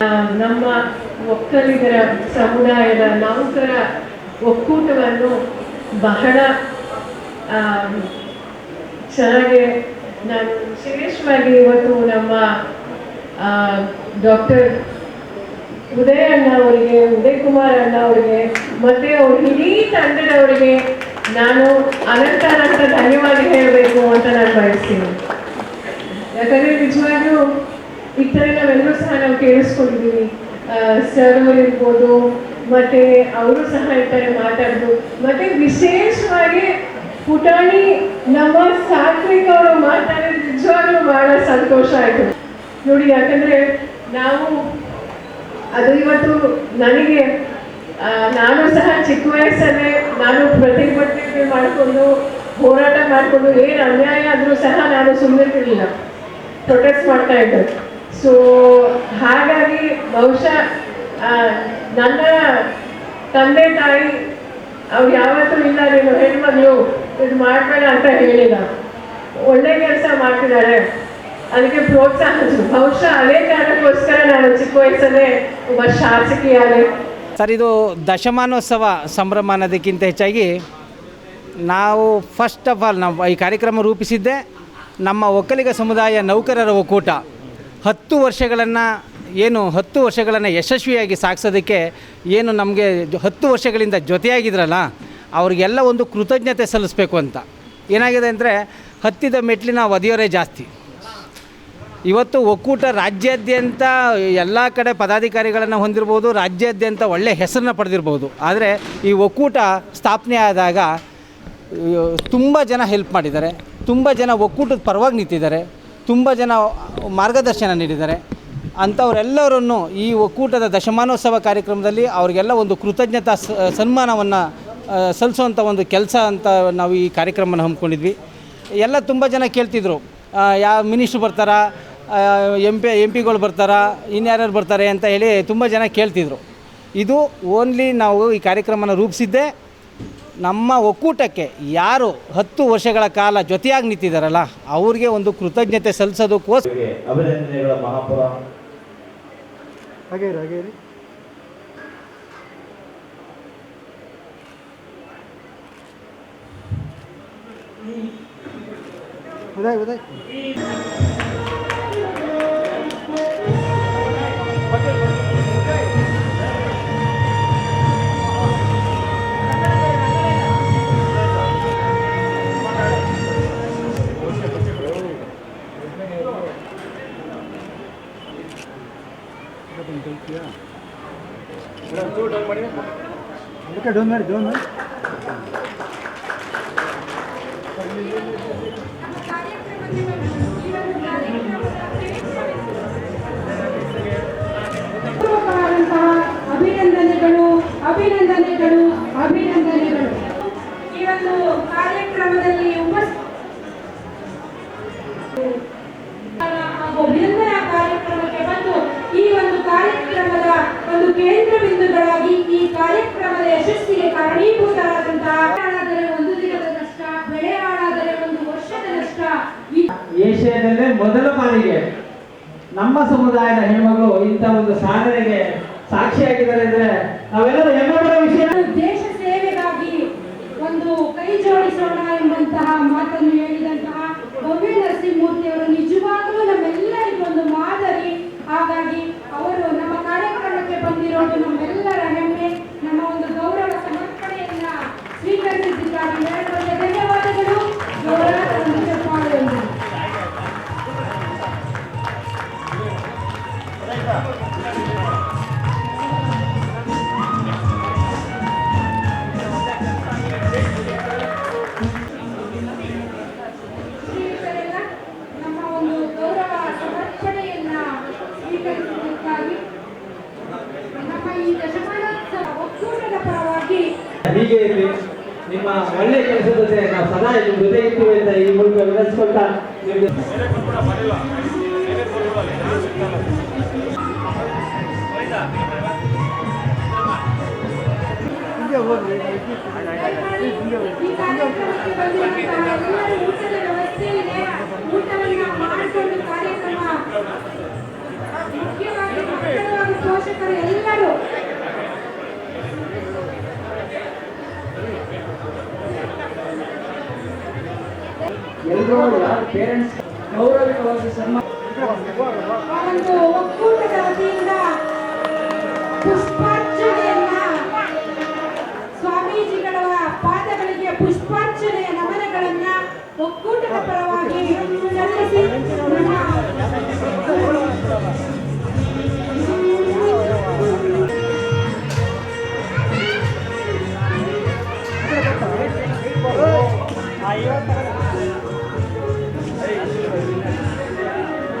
ನಮ್ಮ ಒಕ್ಕಲಿಗರ ಸಮುದಾಯದ ನೌಕರ ಒಕ್ಕೂಟವನ್ನು ಬಹಳ ಚೆನ್ನಾಗಿ ನಾನು ವಿಶೇಷವಾಗಿ ಇವತ್ತು ನಮ್ಮ ಡಾಕ್ಟರ್ ಉದಯ ಅಣ್ಣ ಅವರಿಗೆ, ಉದಯ್ ಕುಮಾರ್ ಅಣ್ಣ ಅವರಿಗೆ, ಮತ್ತೆ ಅವ್ರ ಇಡೀ ತಂಡದವರಿಗೆ ನಾನು ಅನಂತ ಅನಂತ ಧನ್ಯವಾದ ಹೇಳಬೇಕು ಅಂತ ನಾನು ಬಯಸ್ತೀನಿ. ಯಾಕಂದ್ರೆ ನಿಜವಾಗ್ಲೂ ಈ ಥರ ನಾವೆಲ್ಲರೂ ಸಹ ನಾವು ಕೇಳಿಸ್ಕೊಂಡಿದ್ದೀವಿ ಸರ್ ಅವರು ಇರ್ಬೋದು, ಮತ್ತೆ ಅವರು ಸಹ ಇರ್ತಾರೆ ಮಾತಾಡೋದು. ಮತ್ತೆ ವಿಶೇಷವಾಗಿ ಪುಟಾಣಿ ನಮ್ಮ ಸಾತ್ವಿಕ ಅವರು ಮಾತಾಡೋದು ನಿಜವಾಗ್ಲೂ ಬಹಳ ಸಂತೋಷ ಆಯಿತು. ನೋಡಿ, ಯಾಕಂದ್ರೆ ನಾವು ಅದು ಇವತ್ತು ನನಗೆ ನಾನು ಸಹ ಚಿಕ್ಕ ವಯಸ್ಸಲ್ಲೇ ನಾನು ಪ್ರತಿಭಟನೆ ಮಾಡಿಕೊಂಡು, ಹೋರಾಟ ಮಾಡಿಕೊಂಡು, ಏನು ಅನ್ಯಾಯ ಆದರೂ ಸಹ ನಾನು ಸುಮ್ಮನೆ ಇರಲಿಲ್ಲ ಪ್ರೊಟೆಸ್ಟ್ ಮಾಡ್ತಾ ಇದ್ದೆ. ಸೊ ಹಾಗಾಗಿ ಬಹುಶಃ ನನ್ನ ತಂದೆ ತಾಯಿ ಅವ್ರು ಯಾವತ್ತೂ ಇಲ್ಲ, ನೀನು ಹೆಣ್ಮಗಳು, ಇದು ಮಾಡಬೇಡ ಅಂತ ಹೇಳಿಲ್ಲ. ಒಳ್ಳೆ ಕೆಲಸ ಮಾಡ್ತಿದ್ದಾರೆ. ಅದಕ್ಕೆ ಪ್ರೋತ್ಸಾಹ ಬಹುಶಃ ಅದೇ ಕಾರಣಕ್ಕೋಸ್ಕರ ನಾನು ಚಿಕ್ಕ ವಯಸ್ಸಲ್ಲೇ ಒಬ್ಬ ಶಾಸಕಿಯಾದೆ ಸರ್, ಇದು ದಶಮಾನೋತ್ಸವ ಸಂಭ್ರಮ ಅನ್ನೋದಕ್ಕಿಂತ ಹೆಚ್ಚಾಗಿ ನಾವು ಫಸ್ಟ್ ಆಫ್ ಆಲ್ ನಾವು ಈ ಕಾರ್ಯಕ್ರಮ ರೂಪಿಸಿದ್ದೆ ನಮ್ಮ ಒಕ್ಕಲಿಗ ಸಮುದಾಯ ನೌಕರರ ಒಕ್ಕೂಟ. ಹತ್ತು ವರ್ಷಗಳನ್ನು, ಏನು ಹತ್ತು ವರ್ಷಗಳನ್ನು ಯಶಸ್ವಿಯಾಗಿ ಸಾಗಿಸೋದಕ್ಕೆ ಏನು ನಮಗೆ ಹತ್ತು ವರ್ಷಗಳಿಂದ ಜೊತೆಯಾಗಿದ್ರಲ್ಲ, ಅವ್ರಿಗೆಲ್ಲ ಒಂದು ಕೃತಜ್ಞತೆ ಸಲ್ಲಿಸ್ಬೇಕು ಅಂತ. ಏನಾಗಿದೆ ಅಂದರೆ, ಹತ್ತಿದ ಮೆಟ್ಲಿನ ಒದೆಯೋರೇ ಜಾಸ್ತಿ. ಇವತ್ತು ಒಕ್ಕೂಟ ರಾಜ್ಯಾದ್ಯಂತ ಎಲ್ಲ ಕಡೆ ಪದಾಧಿಕಾರಿಗಳನ್ನು ಹೊಂದಿರ್ಬೋದು, ರಾಜ್ಯಾದ್ಯಂತ ಒಳ್ಳೆಯ ಹೆಸರನ್ನ ಪಡೆದಿರ್ಬೋದು. ಆದರೆ ಈ ಒಕ್ಕೂಟ ಸ್ಥಾಪನೆ ಆದಾಗ ತುಂಬ ಜನ ಹೆಲ್ಪ್ ಮಾಡಿದ್ದಾರೆ, ತುಂಬ ಜನ ಒಕ್ಕೂಟದ ಪರವಾಗಿ ನಿಂತಿದ್ದಾರೆ. ತುಂಬ ಜನ ಮಾರ್ಗದರ್ಶನ ನೀಡಿದ್ದಾರೆ. ಅಂಥವರೆಲ್ಲರನ್ನು ಈ ಒಕ್ಕೂಟದ ದಶಮಾನೋತ್ಸವ ಕಾರ್ಯಕ್ರಮದಲ್ಲಿ ಅವರಿಗೆಲ್ಲ ಒಂದು ಕೃತಜ್ಞತಾ ಸನ್ಮಾನವನ್ನು ಸಲ್ಲಿಸುವಂಥ ಒಂದು ಕೆಲಸ ಅಂತ ನಾವು ಈ ಕಾರ್ಯಕ್ರಮನ ಹಮ್ಮಿಕೊಂಡಿದ್ವಿ. ಎಲ್ಲ ತುಂಬ ಜನ ಕೇಳ್ತಿದ್ರು. ಯಾವ ಮಿನಿಸ್ಟ್ರು ಬರ್ತಾರಾ? ಎಂ ಪಿ, ಎಂ ಪಿಗಳು ಬರ್ತಾರಾ? ಇನ್ಯಾರ್ಯಾರು ಬರ್ತಾರೆ ಅಂತ ಹೇಳಿ ತುಂಬ ಜನ ಕೇಳ್ತಿದ್ರು. ಇದು ಓನ್ಲಿ ನಾವು ಈ ಕಾರ್ಯಕ್ರಮನ ರೂಪಿಸಿದ್ದೇ ನಮ್ಮ ಒಕ್ಕೂಟಕ್ಕೆ ಯಾರು ಹತ್ತು ವರ್ಷಗಳ ಕಾಲ ಜೊತೆಯಾಗಿ ನಿಂತಿದ್ದಾರಲ್ಲ ಅವ್ರಿಗೆ ಒಂದು ಕೃತಜ್ಞತೆ ಸಲ್ಲಿಸೋದಕ್ಕೋಸ್ಕರ ಅಭಿನಂದನೆಗಳ ಮಹಾಪುರ. ಹಾಗೇರಿ ಹಾಗೇರಿ ಹಾಗೆ ಇರಿ. ಅದಕ್ಕೆ ಡೌನ್ ಮಾಡಿ ಡೌನ್ ಮಾಡಿ ಪೂರ್ವಕವಾದಂತಹ ಅಭಿನಂದನೆಗಳು ಅಭಿನಂದನೆಗಳು ಅಭಿನಂದನೆಗಳು. ಈ ಒಂದು ಕಾರ್ಯಕ್ರಮದಲ್ಲಿ ಉಪಸ್ಥಿತ ಹಾಗೂ ಅಭಿನಂದನಾ ಕಾರ್ಯಕ್ರಮಕ್ಕೆ ಬಂದು ಈ ಒಂದು ಕಾರ್ಯಕ್ರಮದ ಒಂದು ಕೇಂದ್ರ ಬಿಂದುಗಳಾಗಿ ಈ ಕಾರ್ಯಕ್ರಮದ ಯಶಸ್ಸಿಗೆ ಕಾರಣೀಭೂತರಾದಂತಹ ಒಂದು ದಿನದ ನಷ್ಟ ಬೆಳೆ ಹಾಳಾದರೆ ಒಂದು ವರ್ಷದ ನಷ್ಟ. ಏಷ್ಯಾದಲ್ಲೇ ಮೊದಲ ಬಾರಿಗೆ ನಮ್ಮ ಸಮುದಾಯದ ಹೆಣ್ಮಗಳು ಇಂಥ ಒಂದು ಸಾಧನೆಗೆ ಸಾಕ್ಷಿಯಾಗಿದ್ದಾರೆ ಅಂದ್ರೆ ನಾವೆಲ್ಲರೂ ಹೆಮ್ಮೆ ಪಡೋ ವಿಷಯ ದೇಶ ಸೇವೆಗಾಗಿ ಒಂದು ಕೈ ಜೋಡಿಸೋಣ ಎಂಬಂತಹ ಮಾತನ್ನು ಹೇಳಿದಂತಹ ಹೀಗೆ ಇರಲಿ ನಿಮ್ಮ ಒಳ್ಳೆ ಕೆಲಸದ ಜೊತೆ ಸದಾ ನಿಮ್ಮ ಜೊತೆ ಇರ್ತೀವಿ ಅಂತ ಈ ಮೂಲಕ ವಿವರಿಸ್ಕೊಳ್ತಾ ನಿಮಗೆ ಪೋಷಕರು ಹೋಗ್ರಿ ಈ ಕಾರ್ಯಕ್ರಮಕ್ಕೆ ಬಂದಿರುವಂತಹ ಎಲ್ಲರೂ ಊಟದ ವ್ಯವಸ್ಥೆ ಇದೆ ಊಟವನ್ನ ಮಾಡಿಕೊಂಡು ಕಾರ್ಯಕ್ರಮ ಮುಖ್ಯವಾಗಿ ಮಕ್ಕಳು ಹಾಗೂ ಎಲ್ಲರೂ ಯಾರು ಪೇರೆಂಟ್ಸ್ ಗೌರವಿತವಾಗಿ ಸನ್ಮಾನ ಒಂದು ಒಕ್ಕೂಟದ ವತಿಯಿಂದ ಪುಷ್ಪಾರ್ಚನೆಯನ್ನ ಸ್ವಾಮೀಜಿಗಳ ಪಾದಗಳಿಗೆ ಪುಷ್ಪಾರ್ಚನೆಯ ನಮನಗಳನ್ನ ಒಕ್ಕೂಟದ ಪರವಾಗಿ